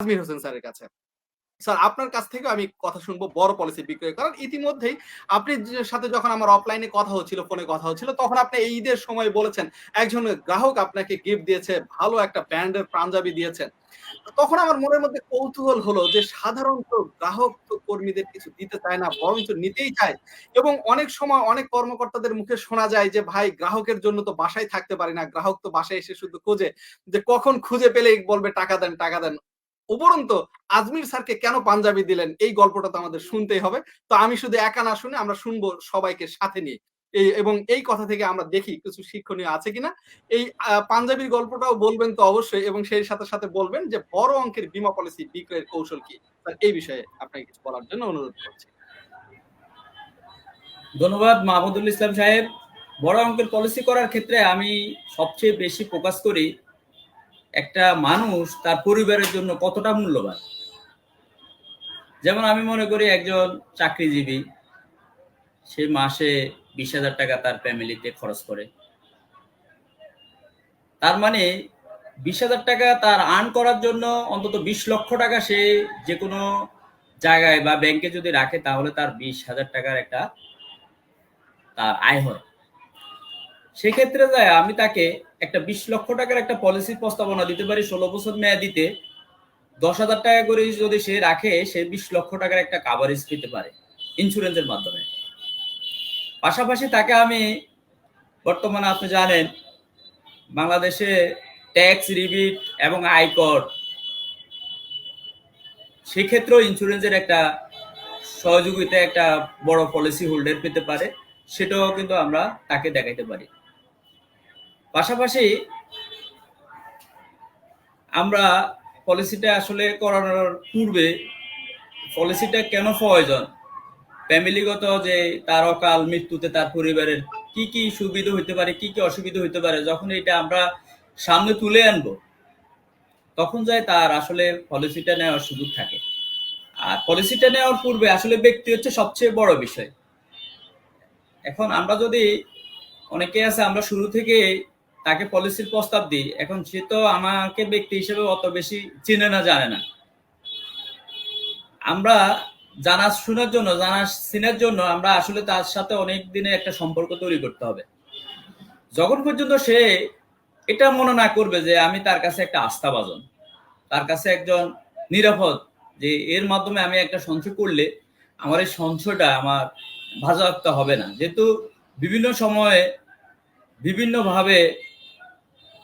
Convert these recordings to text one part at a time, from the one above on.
আজমির হোসেন স্যারের কাছে। স্যার, আপনার কাছ থেকে আমি কথা শুনব, বড় পলিসি বিক্রয় কারণ ইতিমধ্যেই আপনি সাথে যখন আমার অফলাইনে কথা হচ্ছিল ফোনে কথা হচ্ছিল, তখন আপনি এই ঈদের সময় বলেছেন, একজন গ্রাহক আপনাকে গিফট দিয়েছে, ভালো একটা ব্র্যান্ডের পাঞ্জাবি দিয়েছেন। তখন আমার মনের মধ্যে কৌতূহল হলো যে সাধারণত গ্রাহক তো কর্মীদের কিছু দিতে চায় না, বরঞ্চ নিতেই চায়। এবং অনেক সময় অনেক কর্মকর্তাদের মুখে শোনা যায় যে, ভাই, গ্রাহকের জন্য তো বাসায় থাকতে পারি না, গ্রাহক তো বাসায় এসে শুধু খোঁজে। যে কখন খুঁজে পেলে বলবে, টাকা দেন টাকা দেন। উপরন্ত আজমির স্যারকে কেন পাঞ্জাবি দিলেন? এই গল্পটা তো আমাদের শুনতেই হবে। তো আমি শুধু একা না শুনে আমরা শুনব সবাইকে সাথে নিয়ে। এই এবং এই কথা থেকে আমরা দেখি কিছু শিক্ষণীয় আছে কিনা। এই পাঞ্জাবির গল্পটাও বলবেন তো অবশ্যই এবং সেই সাথে সাথে বলবেন যে বড় অঙ্কের বীমা পলিসি বিক্রয়ের কৌশল কি? এই বিষয়ে আপনাকে কিছু বলার জন্য অনুরোধ করছি। ধন্যবাদ, মাহমুদুল ইসলাম সাহেব। বড় অঙ্কের পলিসি করার ক্ষেত্রে আমি সবচেয়ে বেশি ফোকাস করি একটা মানুষ তার পরিবারের জন্য কতটা মূল্যবান? যেমন আমি মনে করি একজন চাকরিজীবী, সে মাসে বিশ হাজার টাকা তার ফ্যামিলিতে খরচ করে। তার মানে বিশ হাজার টাকা তার আর্ন করার জন্য অন্তত বিশ লক্ষ টাকা সে যে কোনো জায়গায় বা ব্যাংকে যদি রাখে, তাহলে তার বিশ হাজার টাকার একটা তার আয় হয়। সেক্ষেত্রে যায় আমি তাকে একটা বিশ লক্ষ টাকার একটা পলিসির প্রস্তাবনা দিতে পারি, ষোলো বছর মেয়াদিতে, দশ হাজার টাকা করে যদি সে রাখে, সে বিশ লক্ষ টাকার একটা কাভারেজ পেতে পারে ইন্স্যুরেন্সের মাধ্যমে। পাশাপাশি তাকে আমি বর্তমানে আপনি জানেন, বাংলাদেশে ট্যাক্স রিবিট এবং আয়কর, সেক্ষেত্রেও ইন্স্যুরেন্সের একটা সহযোগিতা একটা বড় পলিসি হোল্ডার পেতে পারে, সেটাও কিন্তু আমরা তাকে দেখাইতে পারি। পাশাপাশি আমরা পলিসিটা আসলে করানোর পূর্বে পলিসিটা কেন প্রয়োজন? ফ্যামিলিগত যে তার অকাল মৃত্যুতে তার পরিবারের কি কি সুবিধা হইতে পারে, কি কি অসুবিধা হইতে পারে, যখন এটা আমরা সামনে তুলে আনব, তখন যায় তার আসলে পলিসিটা নেওয়ার সুযোগ থাকে। আর পলিসিটা নেওয়ার পূর্বে আসলে ব্যক্তি হচ্ছে সবচেয়ে বড় বিষয়। এখন আমরা যদি অনেকে আছে, আমরা শুরু থেকে তাকে পলিসির প্রস্তাব দিই। এখন সে তো আমাকে ব্যক্তি হিসেবে অত বেশি চিনে না, জানে না। আমরা জানা শোনার জন্য জানা চিনার জন্য আমরা আসলে তার সাথে অনেক দিনের একটা সম্পর্ক তৈরি করতে হবে। যখন পর্যন্ত সে এটা মনে না করবে যে আমি তার কাছে একটা আস্থাভাজন, তার কাছে একজন নিরাপদ, যে এর মাধ্যমে আমি একটা সঞ্চয় করলে আমার এই সঞ্চয়টা আমার বাজেয়াপ্ত হবে না। যেহেতু বিভিন্ন সময়ে বিভিন্নভাবে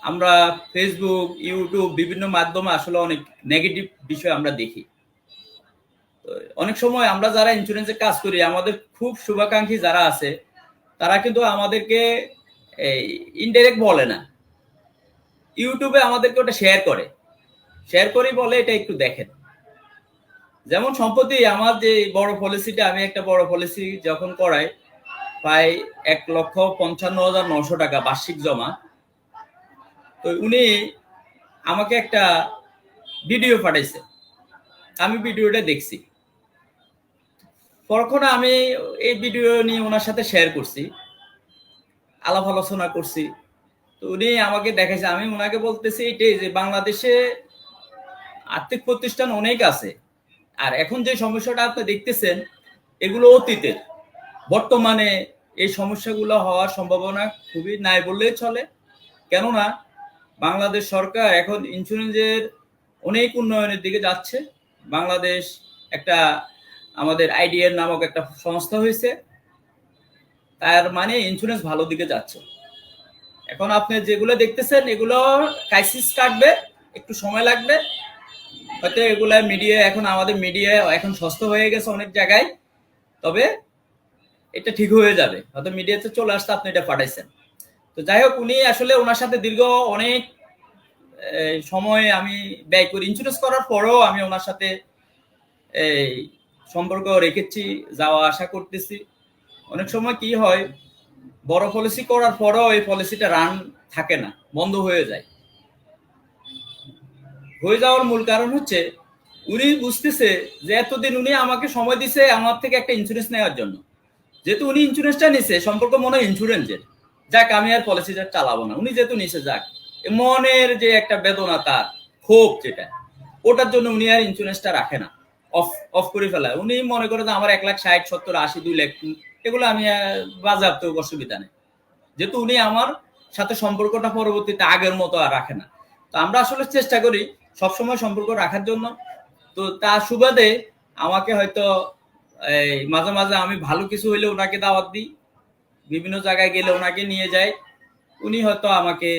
আমরা ফেসবুক ইউটিউব বিভিন্ন মাধ্যমে আসলে অনেক নেগেটিভ বিষয় আমরা দেখি। অনেক সময় আমরা যারা ইন্স্যুরেন্সে কাজ করি, আমাদের খুব শুভাকাঙ্ক্ষী যারা আছে, তারা কিন্তু আমাদেরকে ইনডাইরেক্ট বলে না। ইউটিউবে আমাদেরকে ওটা শেয়ার করে। শেয়ার করেই বলে, এটা একটু দেখেন। যেমন সম্প্রতি আমার যে বড় পলিসিটা আমি একটা বড় পলিসি যখন করাই, প্রায় এক লক্ষ পঞ্চান্ন হাজার নশো টাকা বার্ষিক জমা তো উনি আমাকে একটা ভিডিও পাঠাইছে। আমি ভিডিওটা দেখছি। তখন আমি এই ভিডিও নিয়ে ওনার সাথে শেয়ার করছি। আলাপ আলোচনা করছি। তো উনি আমাকে দেখাইছে। আমি ওনাকে বলতেছি এটাই যে বাংলাদেশে আর্থিক প্রতিষ্ঠান অনেক আছে। আর এখন যে সমস্যাটা আপনি দেখতেছেন, এগুলো অতীতের। বর্তমানে এই সমস্যাগুলো হওয়ার সম্ভাবনা খুবই নাই বললেই চলে। কেননা বাংলাদেশ সরকার এখন ইন্স্যুরেন্সের অনেক উন্নয়নের দিকে যাচ্ছে। বাংলাদেশ একটা আমাদের আইডিএর নামক একটা সংস্থা হয়েছে। তার মানে ইন্স্যুরেন্স ভালো দিকে যাচ্ছে। এখন আপনি যেগুলো দেখতেছেন, এগুলো ক্রাইসিস কাটবে, একটু সময় লাগবে। হয়তো এগুলা মিডিয়া এখন আমাদের মিডিয়া এখন সস্তা হয়ে গেছে অনেক জায়গায়। তবে এটা ঠিক হয়ে যাবে। হয়তো মিডিয়াতে চলে আসতে আপনি এটা পাঠাইছেন। তো যাই হোক, উনি আসলে ওনার সাথে দীর্ঘ অনেক সময় আমি ব্যয় করি। ইন্স্যুরেন্স করার পরেও আমি ওনার সাথে এই সম্পর্ক রেখেছি, যাওয়া আসা করতেছি। অনেক সময় কি হয়, বড় পলিসি করার পরেও এই পলিসিটা রান থাকে না, বন্ধ হয়ে যায়। হয়ে যাওয়ার মূল কারণ হচ্ছে, উনি বুঝতেছে যে এতদিন উনি আমাকে সময় দিছে আমার থেকে একটা ইন্স্যুরেন্স নেওয়ার জন্য। যেহেতু উনি ইন্স্যুরেন্সটা নিছে, সম্পর্ক মনে হয় ইন্স্যুরেন্সের যাক আমি আর পলিসি পলিসিটা চালাবো না। উনি যেহেতু নিছে যাক মনের যে একটা বেদনা তার ক্ষোভ যেটা ওটার জন্য উনি আর ইন্স্যুরেন্সটা রাখে না। অফ অফ করে ফেলায় উনি মনে করে আমার এক লাখ ষাট সত্তর আশি দুই লাখ এগুলো আমি আহ, বাজেয়াপ্ত অসুবিধা নেই। যেহেতু উনি আমার সাথে সম্পর্কটা পরবর্তীতে আগের মতো আর রাখে না। তো আমরা আসলে চেষ্টা করি সবসময় সম্পর্ক রাখার জন্য। তো তার সুবাদে আমাকে হয়তো এই মাঝে মাঝে আমি ভালো কিছু হইলে ওনাকে দাওয়াত দিই। বিভিন্ন জায়গায় গেলে ওনাকে নিয়ে যাই উনি হয়তো আমাকে,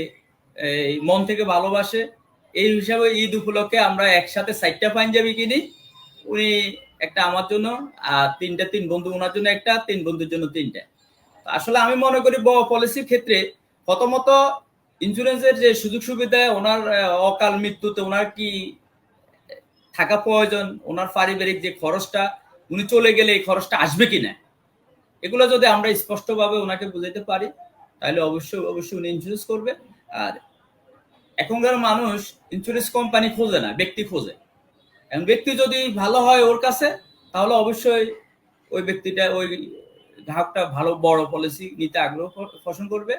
এই, মন থেকে ভালোবাসে। এই হিসাবে ঈদ উপলক্ষে আমরা একসাথে চারটা পাঞ্জাবি কিনি। উনি একটা আমার জন্য, আর তিনটা তিন বন্ধু ওনার জন্য একটা, তিন বন্ধুর জন্য তিনটা। আসলে আমি মনে করি পলিসির ক্ষেত্রে প্রথমত ইন্স্যুরেন্সের যে সুযোগ সুবিধা, ওনার অকাল মৃত্যুতে ওনার কি থাকা প্রয়োজন, ওনার পারিবারিক যে খরচটা, উনি চলে গেলে এই খরচটা আসবে কিনা? এগুলো যদি আমরা স্পষ্টভাবে ওনাকে বুঝাইতে পারি, তাহলে অবশ্যই অবশ্যই উনি ইন্স্যুরেন্স করবে। আর এখনকার মানুষ ইন্স্যুরেন্স কোম্পানি খোঁজে না, ব্যক্তি খোঁজে। এবং ব্যক্তি যদি ভালো হয় ওর কাছে, তাহলে অবশ্যই ওই ব্যক্তিটা, ওই গ্রাহকটা ভালো, বড় পলিসি নিতে আগ্রহ পোষণ করবে।